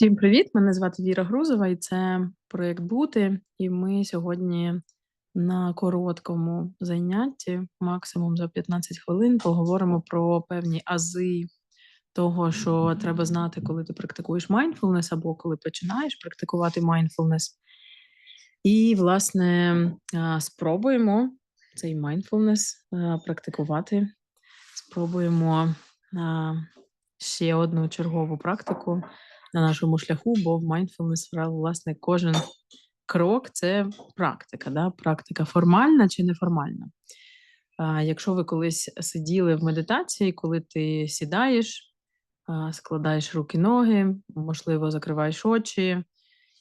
Всім привіт! Мене звати Віра Грузова, і це проєкт Бути. І ми сьогодні на короткому занятті, максимум за 15 хвилин, поговоримо про певні ази того, що треба знати, коли ти практикуєш mindfulness або коли починаєш практикувати mindfulness. І, власне, спробуємо цей а, практикувати. Спробуємо ще одну чергову практику на нашому шляху, бо в mindfulness, власне, кожен крок це практика, да? практика формальна чи неформальна. Якщо ви колись сиділи в медитації, коли ти сідаєш, складаєш руки, ноги, можливо, закриваєш очі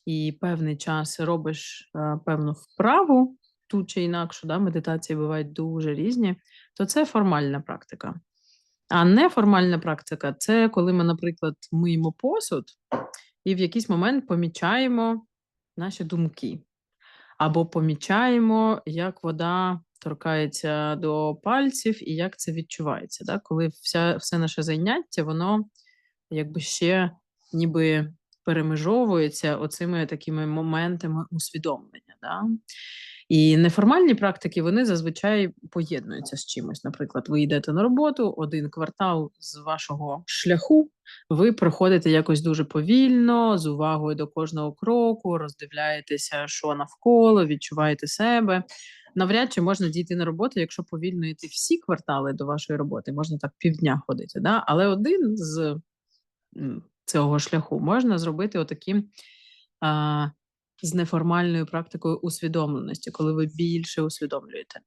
і певний час робиш певну вправу, ту чи інакшу, да? медитації бувають дуже різні, то це формальна практика. А неформальна практика це коли ми, наприклад, миємо посуд і в якийсь момент помічаємо наші думки, або помічаємо, як вода торкається до пальців і як це відчувається. Да? Коли вся, все наше заняття, воно якби ще ніби перемежовується оцими такими моментами усвідомлення. Да? І неформальні практики вони зазвичай поєднуються з чимось. Наприклад, ви йдете на роботу, один квартал з вашого шляху, ви проходите якось дуже повільно, з увагою до кожного кроку, роздивляєтеся, що навколо, відчуваєте себе. Навряд чи можна дійти на роботу, якщо повільно йти всі квартали до вашої роботи, можна так півдня ходити. Да? Але один з цього шляху можна зробити отакі. А, з неформальною практикою усвідомленості, коли ви більше усвідомлюєте.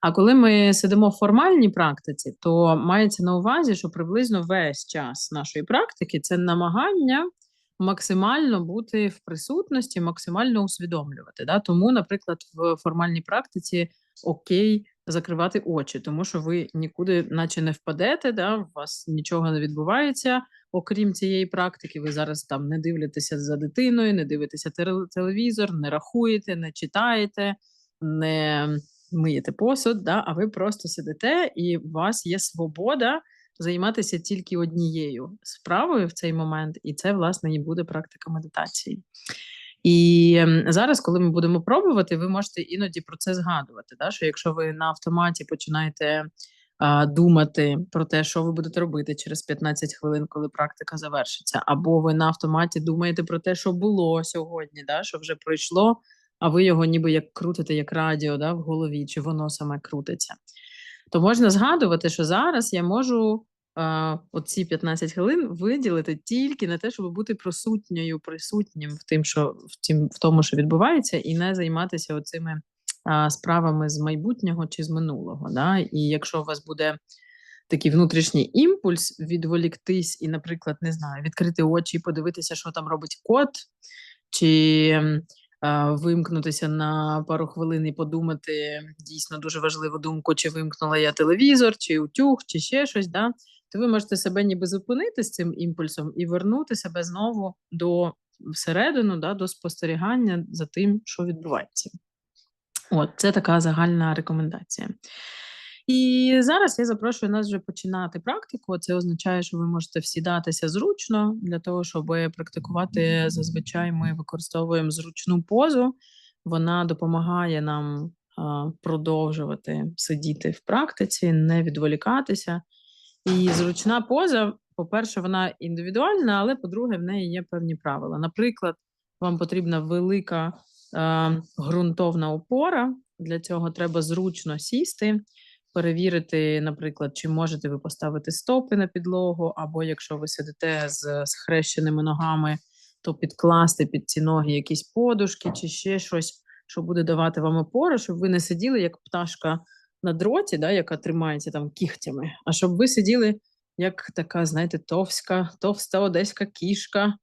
А коли ми сидимо в формальній практиці, то мається на увазі, що приблизно весь час нашої практики це намагання максимально бути в присутності, максимально усвідомлювати. Да? Тому, наприклад, в формальній практиці окей. Закривати очі, тому що ви нікуди, наче не впадете, да, у вас нічого не відбувається, окрім цієї практики, ви зараз там не дивитеся за дитиною, не дивитеся телевізор, не рахуєте, не читаєте, не миєте посуд, да, а ви просто сидите, і у вас є свобода займатися тільки однією справою в цей момент, і це, власне, і буде практика медитації. І зараз, коли ми будемо пробувати, ви можете іноді про це згадувати. Да? Що якщо ви на автоматі починаєте а, думати про те, що ви будете робити через 15 хвилин, коли практика завершиться, або ви на автоматі думаєте про те, що було сьогодні, да, що вже пройшло, а ви його ніби як крутите, як радіо да, в голові, чи воно саме крутиться. То можна згадувати, що зараз я можу оці 15 хвилин виділити тільки на те, щоб бути присутньою, присутнім в тим, що в тім, в тому, що відбувається, і не займатися оцими справами з майбутнього чи з минулого. Да? І якщо у вас буде такий внутрішній імпульс відволіктись і, наприклад, не знаю, відкрити очі і подивитися, що там робить кот, чи вимкнутися на пару хвилин і подумати дійсно дуже важливу думку, чи вимкнула я телевізор, чи утюг, чи ще щось, да? То ви можете себе ніби зупинити з цим імпульсом і вернути себе знову до всередину, да, до спостерігання за тим, що відбувається. От, це така загальна рекомендація. І зараз я запрошую нас вже починати практику. Це означає, що ви можете всідатися зручно для того, щоб практикувати. Зазвичай ми використовуємо зручну позу. Вона допомагає нам продовжувати сидіти в практиці, не відволікатися. І зручна поза, по-перше, вона індивідуальна, але по-друге, в неї є певні правила. Наприклад, вам потрібна велика е, ґрунтовна опора. Для цього треба зручно сісти, перевірити, наприклад, чи можете ви поставити стопи на підлогу, або якщо ви сидите з схрещеними ногами, то підкласти під ці ноги якісь подушки чи ще щось, що буде давати вам опору, щоб ви не сиділи як пташка на дроті, да, яка тримається там кігтями, а щоб ви сиділи як така, знаєте, товська, товста одеська кішка,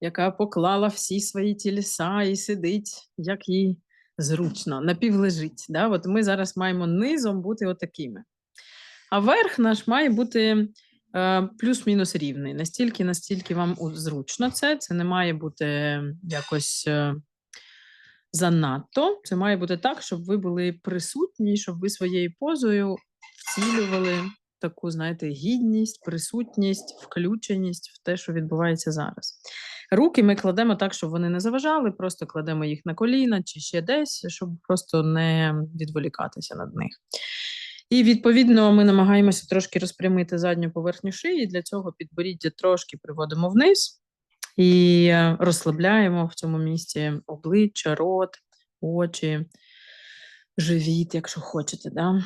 яка поклала всі свої тіліса і сидить, як їй зручно, напівлежить. Да? От Ми зараз маємо низом бути отакими. А верх наш має бути е, плюс-мінус рівний. Настільки, настільки вам зручно це, це не має бути якось. Е, занадто. Це має бути так, щоб ви були присутні, щоб ви своєю позою вцілювали таку, знаєте, гідність, присутність, включеність в те, що відбувається зараз. Руки ми кладемо так, щоб вони не заважали, просто кладемо їх на коліна чи ще десь, щоб просто не відволікатися над них. І відповідно ми намагаємося трошки розпрямити задню поверхню шиї. Для цього підборіддя трошки приводимо вниз і е, розслабляємо в цьому місці обличчя, рот, очі, живіт, якщо хочете. Да?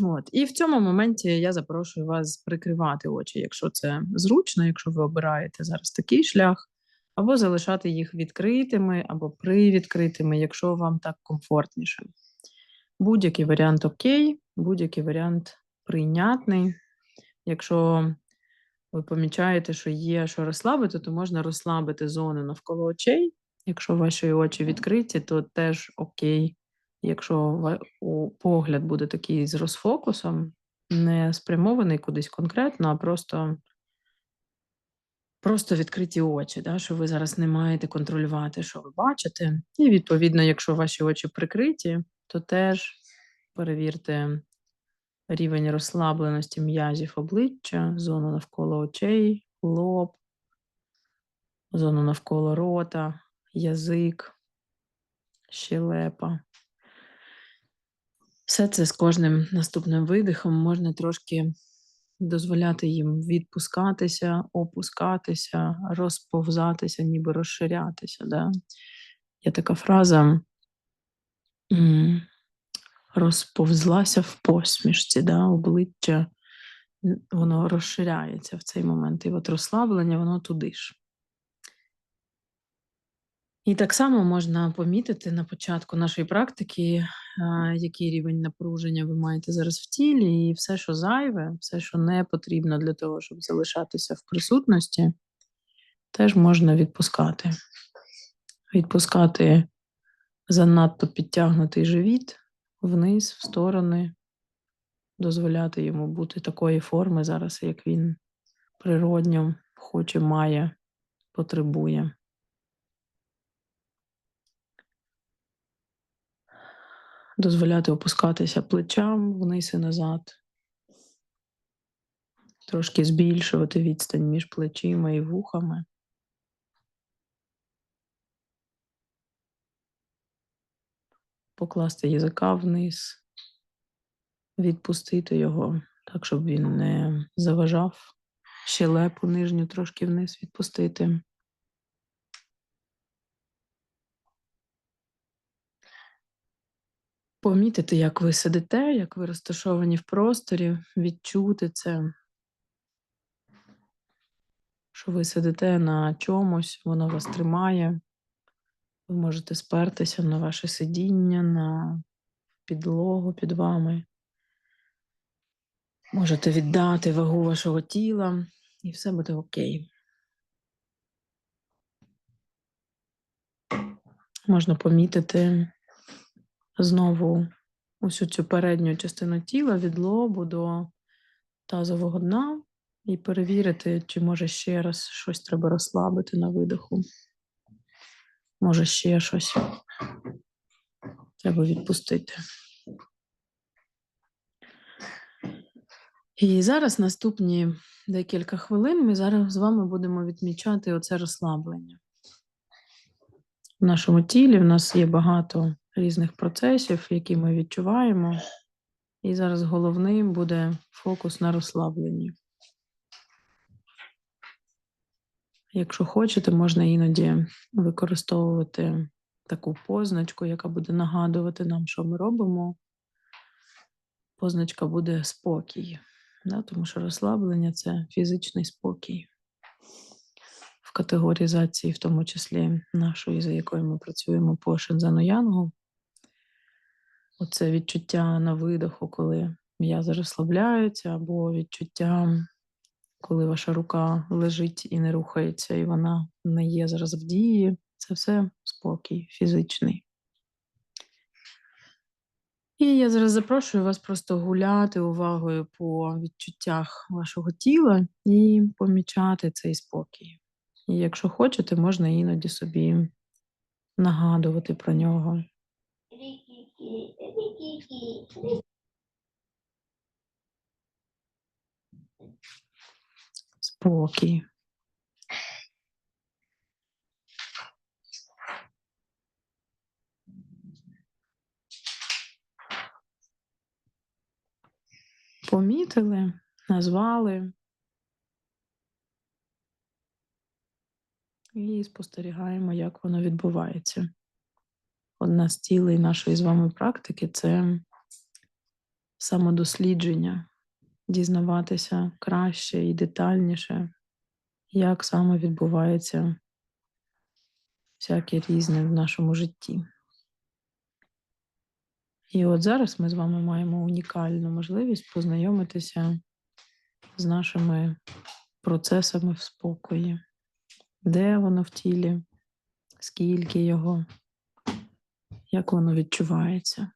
От. І в цьому моменті я запрошую вас прикривати очі, якщо це зручно, якщо ви обираєте зараз такий шлях, або залишати їх відкритими, або привідкритими, якщо вам так комфортніше. Будь-який варіант окей, будь-який варіант прийнятний. Якщо ви помічаєте, що є що розслабити, то можна розслабити зони навколо очей. Якщо ваші очі відкриті, то теж окей. Якщо погляд буде такий з розфокусом, не спрямований кудись конкретно, а просто, просто відкриті очі, да, що ви зараз не маєте контролювати, що ви бачите. І відповідно, якщо ваші очі прикриті, то теж перевірте рівень розслабленості м'язів обличчя, зону навколо очей, лоб, зону навколо рота, язик, щелепа. Все це з кожним наступним видихом можна трошки дозволяти їм відпускатися, опускатися, розповзатися, ніби розширятися. Да? Є така фраза розповзлася в посмішці, да? обличчя воно розширяється в цей момент. І от розслаблення, воно туди ж. І так само можна помітити на початку нашої практики, який рівень напруження ви маєте зараз в тілі, і все, що зайве, все, що не потрібно для того, щоб залишатися в присутності, теж можна відпускати. Відпускати занадто підтягнутий живіт вниз, в сторони, дозволяти йому бути такої форми зараз, як він природньо хоче, має, потребує. дозволяти опускатися плечам вниз і назад, трошки збільшувати відстань між плечима і вухами. Покласти язика вниз, відпустити його так, щоб він не заважав. Щелепу нижню трошки вниз відпустити. Помітити, як ви сидите, як ви розташовані в просторі, відчути це, що ви сидите на чомусь, воно вас тримає. Ви можете спертися на ваше сидіння, на підлогу під вами. Можете віддати вагу вашого тіла, і все буде окей. Можна помітити знову усю цю передню частину тіла від лобу до тазового дна і перевірити, чи може ще раз щось треба розслабити на видиху. Може ще щось треба відпустити. І зараз наступні декілька хвилин ми зараз з вами будемо відмічати оце розслаблення. В нашому тілі в нас є багато різних процесів, які ми відчуваємо. І зараз головним буде фокус на розслабленні. Якщо хочете, можна іноді використовувати таку позначку, яка буде нагадувати нам, що ми робимо. Позначка буде спокій, да? тому що розслаблення це фізичний спокій в категорізації, в тому числі нашої, за якою ми працюємо по Шензану Янгу. Оце відчуття на видоху, коли м'язи розслабляються, або відчуття, коли ваша рука лежить і не рухається, і вона не є зараз в дії. Це все спокій фізичний. І я зараз запрошую вас просто гуляти увагою по відчуттях вашого тіла і помічати цей спокій. І якщо хочете, можна іноді собі нагадувати про нього. спокій. Помітили, назвали і спостерігаємо, як воно відбувається. Одна з цілей нашої з вами практики це самодослідження дізнаватися краще і детальніше, як саме відбувається всяке різне в нашому житті. І от зараз ми з вами маємо унікальну можливість познайомитися з нашими процесами в спокої, де воно в тілі, скільки його, як воно відчувається.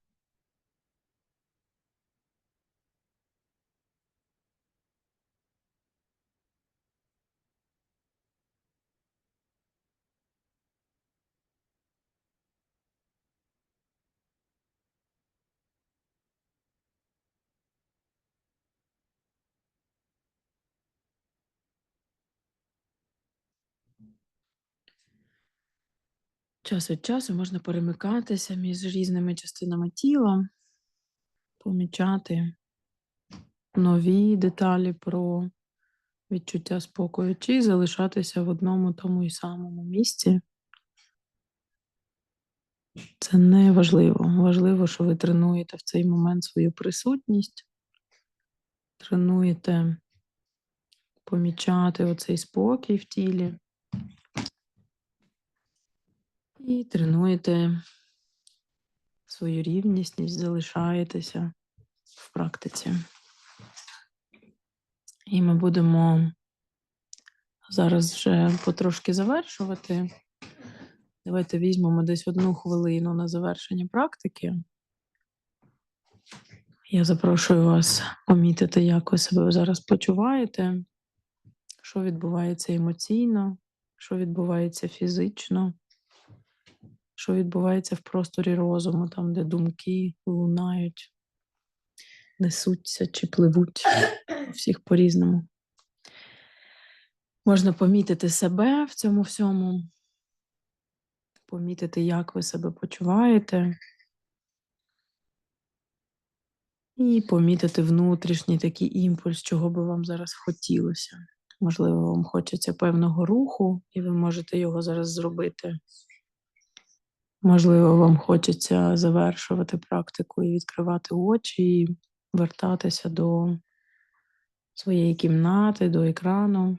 Час від часу можна перемикатися між різними частинами тіла, помічати нові деталі про відчуття спокою, чи залишатися в одному тому і самому місці. Це не важливо. Важливо, що ви тренуєте в цей момент свою присутність, тренуєте помічати оцей спокій в тілі. І тренуєте свою рівність, залишаєтеся в практиці. І ми будемо зараз вже потрошки завершувати. Давайте візьмемо десь одну хвилину на завершення практики. Я запрошую вас помітити, як ви себе зараз почуваєте, що відбувається емоційно, що відбувається фізично що відбувається в просторі розуму, там, де думки лунають, несуться чи пливуть всіх по-різному. Можна помітити себе в цьому всьому, помітити, як ви себе почуваєте, і помітити внутрішній такий імпульс, чого би вам зараз хотілося. Можливо, вам хочеться певного руху, і ви можете його зараз зробити. Можливо, вам хочеться завершувати практику і відкривати очі, і вертатися до своєї кімнати, до екрану.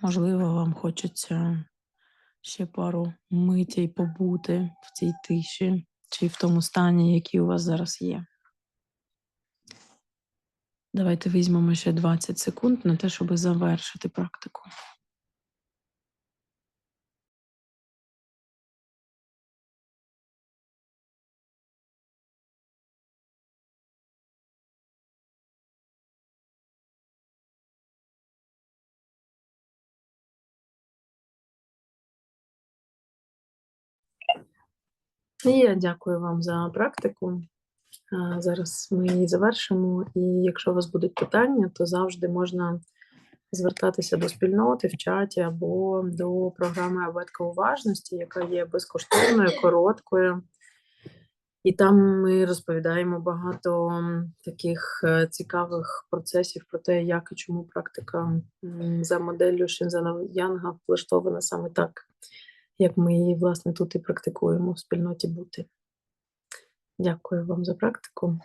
Можливо, вам хочеться ще пару митей побути в цій тиші чи в тому стані, який у вас зараз є. Давайте візьмемо ще 20 секунд на те, щоб завершити практику. І я дякую вам за практику. Зараз ми її завершимо, і якщо у вас будуть питання, то завжди можна звертатися до спільноти в чаті або до програми Абетка уважності, яка є безкоштовною, короткою. І там ми розповідаємо багато таких е, цікавих процесів про те, як і чому практика за моделлю Шинзана Янга влаштована саме так як ми її, власне, тут і практикуємо в спільноті бути. Дякую вам за практику.